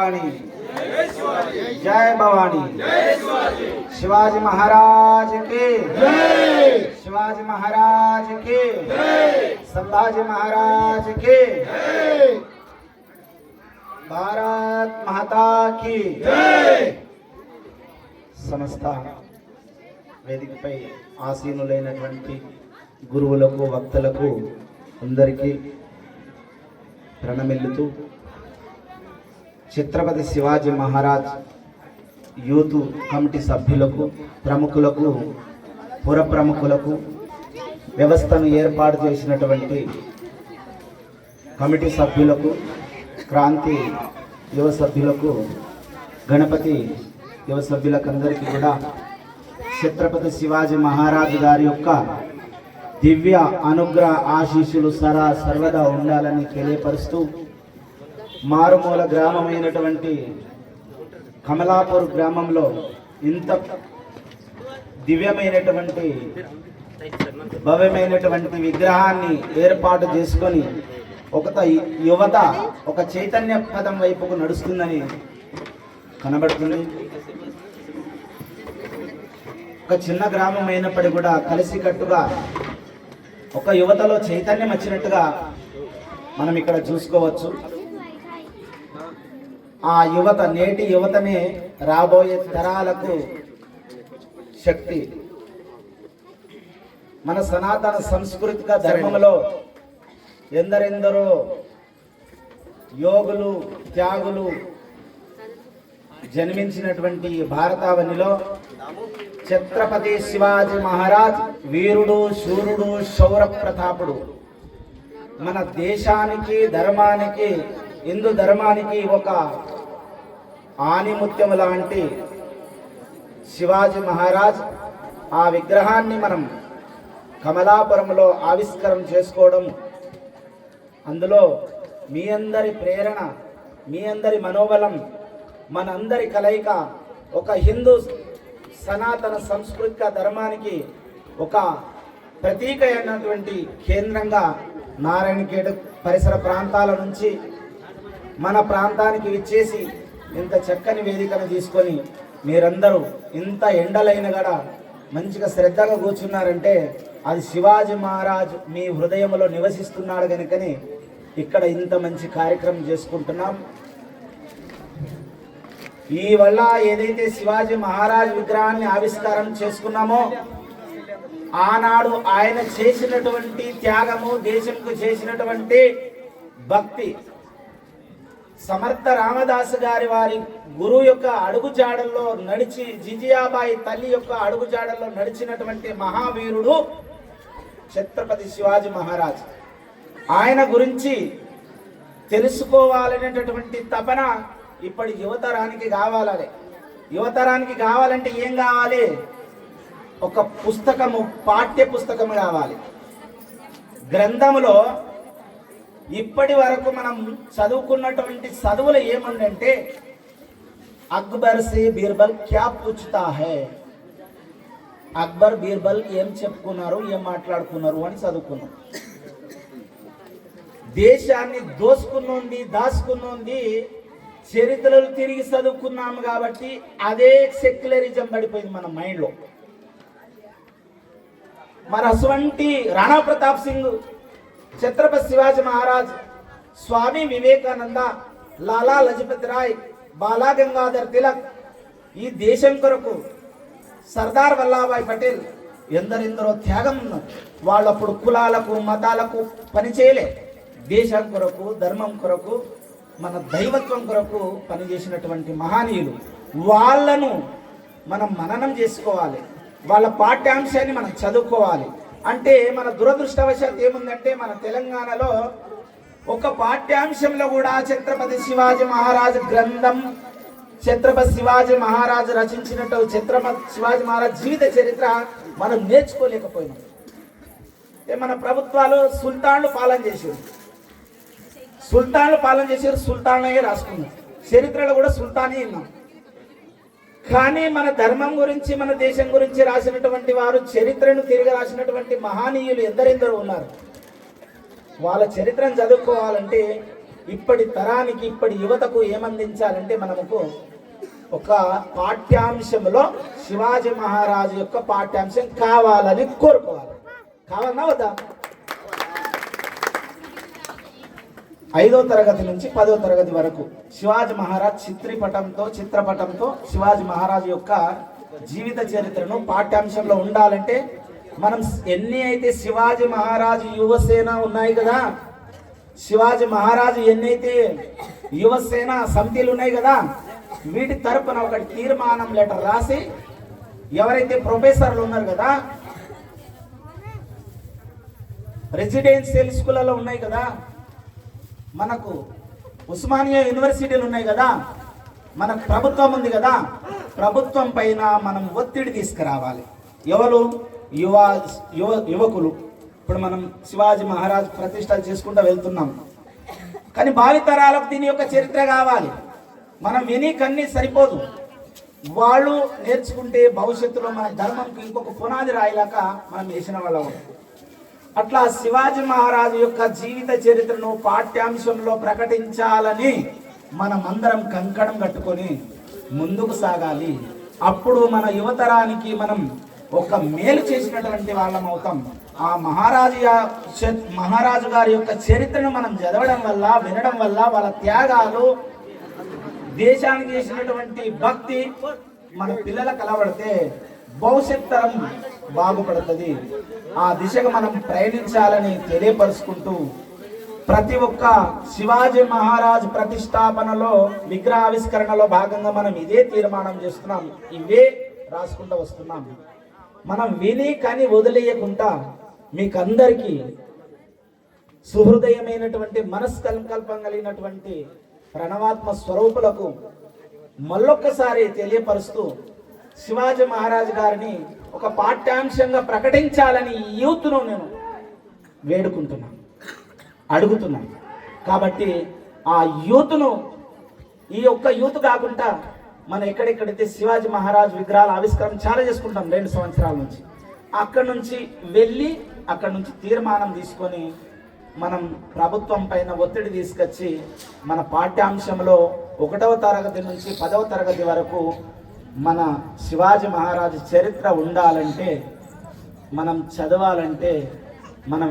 భవానీ। జయ భవానీ। శివాజీ మహారాజ్కి। శివాజీ మహారాజ్కి। సంభాజీ మహారాజ్కి। భారత్ మహతా కి। సమస్త వేదికపై ఆసీనులైనటువంటి గురువులకు వక్తలకు అందరికీ ప్రణమిల్లుతూ ఛత్రపతి శివాజీ మహారాజ్ యూత్ కమిటీ సభ్యులకు ప్రముఖులకు పుర ప్రముఖులకు వ్యవస్థను ఏర్పాటు చేసినటువంటి కమిటీ సభ్యులకు క్రాంతి యువ సభ్యులకు గణపతి యువ సభ్యులకు అందరికీ కూడా ఛత్రపతి శివాజీ మహారాజు గారి యొక్క దివ్య అనుగ్రహ ఆశీస్సులు సరా సర్వదా ఉండాలని తెలియపరుస్తూ మారుమూల గ్రామమైనటువంటి కమలాపూర్ గ్రామంలో ఇంత దివ్యమైనటువంటి భవ్యమైనటువంటి విగ్రహాన్ని ఏర్పాటు చేసుకొని ఒక యువత ఒక చైతన్య పదం వైపుకు నడుస్తుందని కనబడుతుంది. ఒక చిన్న గ్రామం అయినప్పటికీ కూడా కలిసికట్టుగా ఒక యువతలో చైతన్యం వచ్చినట్టుగా మనం ఇక్కడ చూసుకోవచ్చు. ఆ యువత నేటి యువతనే రాబోయే తరాలకు శక్తి. మన సనాతన సంస్కృతిక ధర్మంలో ఎందరెందరో యోగులు త్యాగులు జన్మించినటువంటి భారతావనిలో ఛత్రపతి శివాజీ మహారాజ్ వీరుడు శూరుడు శౌర ప్రతాపుడు మన దేశానికి ధర్మానికి హిందూ ధర్మానికి ఒక ఆనిముత్యం లాంటి శివాజీ మహారాజ్ ఆ విగ్రహాన్ని మనం కమలాపురంలో ఆవిష్కరణ చేసుకోవడం. అందులో మీ అందరి ప్రేరణ మీ అందరి మనోబలం మనందరి కలయిక ఒక హిందూ సనాతన సంస్కృతిక ధర్మానికి ఒక ప్రతీక అయినటువంటి కేంద్రంగా నారాయణఖేడ్ పరిసర ప్రాంతాల నుంచి మన ప్రాంతానికి విచ్చేసి ఇంత చక్కని వేదికను తీసుకొని మీరందరూ ఇంత ఎండలైన కూడా మంచిగా శ్రద్ధగా కూర్చున్నారంటే అది శివాజీ మహారాజ్ మీ హృదయంలో నివసిస్తున్నాడు కనుకని ఇక్కడ ఇంత మంచి కార్యక్రమం చేసుకుంటున్నాం. ఈ వల్ల ఏదైతే శివాజీ మహారాజ్ విగ్రహాన్ని ఆవిష్కారం చేసుకున్నామో ఆనాడు ఆయన చేసినటువంటి త్యాగము దేశంకు చేసినటువంటి భక్తి సమర్థ రామదాసు గారి వారి గురువు యొక్క అడుగుజాడల్లో నడిచి జిజియాబాయి తల్లి యొక్క అడుగుజాడల్లో నడిచినటువంటి మహావీరుడు ఛత్రపతి శివాజీ మహారాజ్. ఆయన గురించి తెలుసుకోవాలనేటటువంటి తపన ఇప్పటి యువతరానికి కావాలి యువతరానికి కావాలంటే ఏం కావాలి? ఒక పుస్తకము పాఠ్య పుస్తకము కావాలి. గ్రంథములో ఇప్పటి వరకు మనం చదువుకున్నటువంటి చదువులు ఏముందంటే అక్బర్ సే బీర్బల్ క్యా పూచుతా హే? అక్బర్ బీర్బల్ ఏం చెప్పుకున్నారు ఏం మాట్లాడుకున్నారు అని చదువుకున్నాం. దేశాన్ని దోసుకున్నోంది దాచుకున్నోంది చరిత్రలు తిరిగి చదువుకున్నాము కాబట్టి అదే సెక్యులరిజం పడిపోయింది మన మైండ్లో. మరి అటువంటి రాణా ప్రతాప్ సింగ్ ఛత్రపతి శివాజీ మహారాజ్ స్వామి వివేకానంద లాలా లజపతి రాయ్ బాలా గంగాధర్ తిలక్ ఈ దేశం కొరకు సర్దార్ వల్లభాయ్ పటేల్ ఎందరెందరో త్యాగం ఉన్నారు వాళ్ళప్పుడు కులాలకు మతాలకు పనిచేయలే దేశం కొరకు ధర్మం కొరకు మన దైవత్వం కొరకు పనిచేసినటువంటి మహనీయులు. వాళ్ళను మనం మననం చేసుకోవాలి. వాళ్ళ పాఠ్యాంశాన్ని మనం చదువుకోవాలి. అంటే మన దురదృష్టవశాత్ ఏముందంటే మన తెలంగాణలో ఒక పాఠ్యాంశంలో కూడా ఛత్రపతి శివాజీ మహారాజ్ గ్రంథం ఛత్రపతి శివాజీ మహారాజ్ రచించినట్టు ఛత్రపతి శివాజీ మహారాజ్ జీవిత చరిత్ర మనం నేర్చుకోలేకపోయినాం. ఏ మన ప్రభుత్వాలు సుల్తాన్లు పాలన చేసారు సుల్తాన్లు పాలన చేసారు అయ్యే రాసుకున్నాం చరిత్రలో కూడా సుల్తానే విన్నాం కానీ మన ధర్మం గురించి మన దేశం గురించి రాసినటువంటి వారు చరిత్రను తిరిగి రాసినటువంటి మహనీయులు ఎందరెందరో ఉన్నారు. వాళ్ళ చరిత్రను చదువుకోవాలంటే ఇప్పటి తరానికి ఇప్పటి యువతకు ఏమందించాలంటే మనకు ఒక పాఠ్యాంశంలో శివాజీ మహారాజు యొక్క పాఠ్యాంశం కావాలని కోరుకోవాలి. కావాలన్నా వద్దా? ఐదో తరగతి నుంచి పదో తరగతి వరకు శివాజీ మహారాజ్ చిత్రపటంతో చిత్రపటంతో శివాజీ మహారాజ్ యొక్క జీవిత చరిత్రను పాఠ్యాంశంలో ఉండాలంటే మనం ఎన్ని అయితే శివాజీ మహారాజు యువసేన ఉన్నాయి కదా శివాజీ మహారాజు ఎన్నైతే యువసేన సమితిలు ఉన్నాయి కదా వీటి తరపున ఒక తీర్మానం లెటర్ రాసి ఎవరైతే ప్రొఫెసర్లు ఉన్నారు కదా రెసిడెన్షియల్ స్కూళ్ళలో ఉన్నాయి కదా మనకు ఉస్మానియా యూనివర్సిటీలు ఉన్నాయి కదా మనకు ప్రభుత్వం ఉంది కదా ప్రభుత్వం పైన మనం ఒత్తిడి తీసుకురావాలి. ఎవరు? యువ యువ యువకులు. ఇప్పుడు మనం శివాజీ మహారాజ్ ప్రతిష్టలు చేసుకుంటూ వెళ్తున్నాం. కానీ భావితరాలకు దీని యొక్క చరిత్ర కావాలి. మనం విని కన్నీ సరిపోదు. వాళ్ళు నేర్చుకుంటే భవిష్యత్తులో మన ధర్మంకి ఇంకొక పునాది రాయలాక మనం వేసిన వాళ్ళం. అట్లా శివాజీ మహారాజు యొక్క జీవిత చరిత్రను పాఠ్యాంశంలో ప్రకటించాలని మనమందరం కంకణం కట్టుకొని ముందుకు సాగాలి. అప్పుడు మన యువతరానికి మనం ఒక మేలు చేసినటువంటి వాళ్ళం అవుతాం. ఆ మహారాజు మహారాజు గారి యొక్క చరిత్రను మనం చదవడం వల్ల వినడం వల్ల వాళ్ళ త్యాగాలు దేశానికి చేసినటువంటి భక్తి మన పిల్లల కలబడితే భవిష్యత్ తరం బాగుపడుతుంది. ఆ దిశగా మనం ప్రయాణించాలని తెలియపరుచుకుంటూ ప్రతి ఒక్క శివాజీ మహారాజ్ ప్రతిష్టాపనలో విగ్రహావిష్కరణలో భాగంగా మనం ఇదే తీర్మానం చేస్తున్నాం. ఇవే రాసుకుంటూ వస్తున్నాం. మనం విని కానీ వదిలేయకుండా మీకందరికీ సుహృదయమైనటువంటి మనస్కల్పం కలిగినటువంటి ప్రణవాత్మ స్వరూపులకు మళ్ళొక్కసారి తెలియపరుస్తూ శివాజీ మహారాజ్ గారిని ఒక పాఠ్యాంశంగా ప్రకటించాలని యూత్ను నేను వేడుకుంటున్నాను అడుగుతున్నాను కాబట్టి ఆ యూత్ను ఈ ఒక్క యూత్ కాకుండా మనం ఎక్కడెక్కడైతే శివాజీ మహారాజ్ విగ్రహాల ఆవిష్కరణ చాలా చేసుకుంటాం రెండు సంవత్సరాల నుంచి అక్కడ నుంచి వెళ్ళి అక్కడ నుంచి తీర్మానం తీసుకొని మనం ప్రభుత్వం పైన ఒత్తిడి తీసుకొచ్చి మన పాఠ్యాంశంలో ఒకటవ తరగతి నుంచి పదవ తరగతి వరకు మన శివాజీ మహారాజు చరిత్ర ఉండాలంటే మనం చదవాలంటే మనం